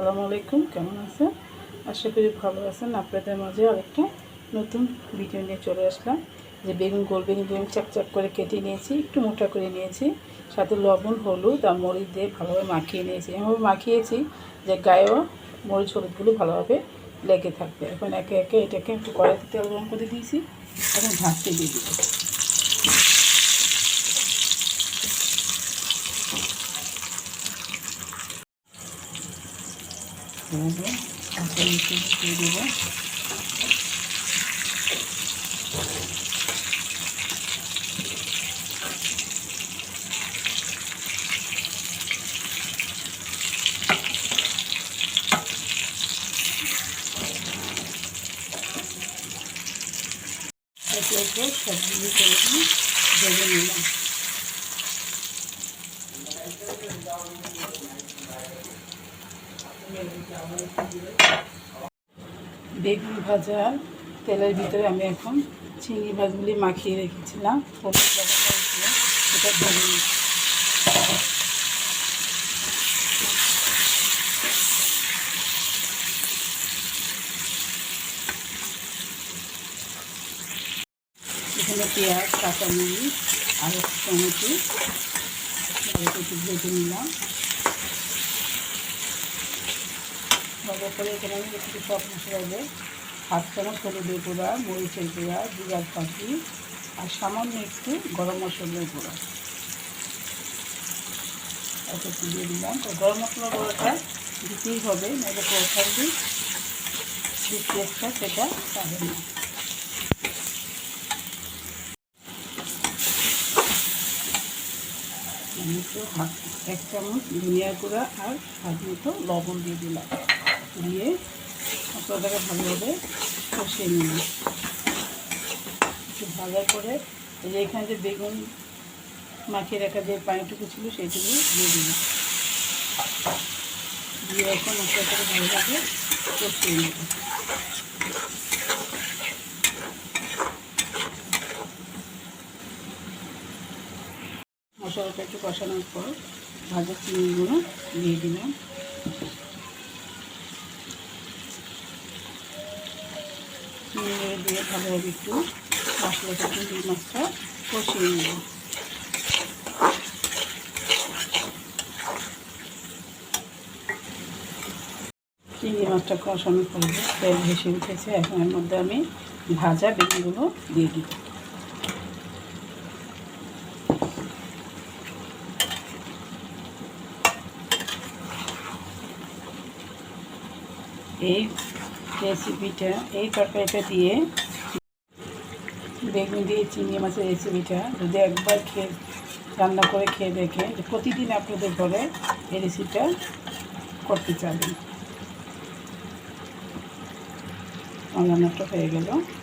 আসসালামু আলাইকুম, কেমন আছেন? আশা করি ভালো আছেন। আপনাদের মাঝে আরেকটা নতুন ভিডিও নিয়ে চলে আসলাম। যে বেগুন, গোল বেগুন আমি চাকচাক করে কেটে নিয়েছি, একটু মোটা করে নিয়েছি। সাথে লবণ, হলুদ আর মরিচ দিয়ে ভালোভাবে মাখিয়ে নিয়েছি। এমনভাবে মাখিয়েছি যে গায়েও মরিচ, হলুদগুলো ভালোভাবে লেগে থাকবে। এখন একে একে এটাকে একটু কড়াইতে তেল গরম করে দিয়েছি, এখন ভাজতে দিয়ে দিব এভাবে কাঁচা মিষ্টি দিয়ে দেবো একে একে সবগুলো করে দিয়ে ভেজে নিলাম বেগুন ভাজা, তেলের ভিতরে আমি এখন চিংড়ি মাছগুলি মাখিয়ে রেখেছিলাম। হলুদ লবণ দিয়ে সেটা ভেজে নিচ্ছি। এখানে পেঁয়াজ, কাঁচামরিচ আর টমেটো ভেজে নিলাম। করে এখানে আমি একটু সব মশলা দিয়ে হাফ চামচ হলুদের গুঁড়া, মরিচের গুঁড়া, জিরার পাখি আর সামান্য একটু গরম মশলার গুঁড়া। এত দিয়ে দিলাম। তো গরম মশলার গুঁড়োটা দিতেই হবে, নাহলে পুরো থাকবে যে টেস্টটা সেটা পাবে না। আমি হাফ, এক চামচ ধনিয়া গুঁড়া আর স্বাদ লবণ দিয়ে দিলাম। দিয়ে মশলাটাকে ভালোভাবে কষিয়ে নিলাম। একটু ভালো করে এই যে এখানে যে বেগুন মাখিয়ে রাখা যে পানিটুকু ছিল সেইটুকু দিয়ে দিলাম। দিয়ে এখন মশলাটাকে ভালোভাবে কষিয়ে নেব মশলাটা একটু কষানোর পর ভাজা চিনিগুলো দিয়ে দিলাম। চিংড়িগুলো দিয়ে ভালোভাবে একটু মশলাটা চিংড়ি মাছটা কষিয়ে নেব। চিংড়ি মাছটা কষানোর পরে তেল ভেসে উঠেছে, এখন এর মধ্যে আমি ভাজা বেগুনগুলো দিয়ে দিব। এই রেসিপিটা, এই তরকারিটা দিয়ে বেগুন দিয়ে চিংড়ি মাছের রেসিপিটা যদি একবার খেয়ে, রান্না করে খেয়ে দেখে প্রতিদিন আপনাদের ঘরে এই রেসিপিটা করতে চাবেন আমার রান্নাটা হয়ে গেল।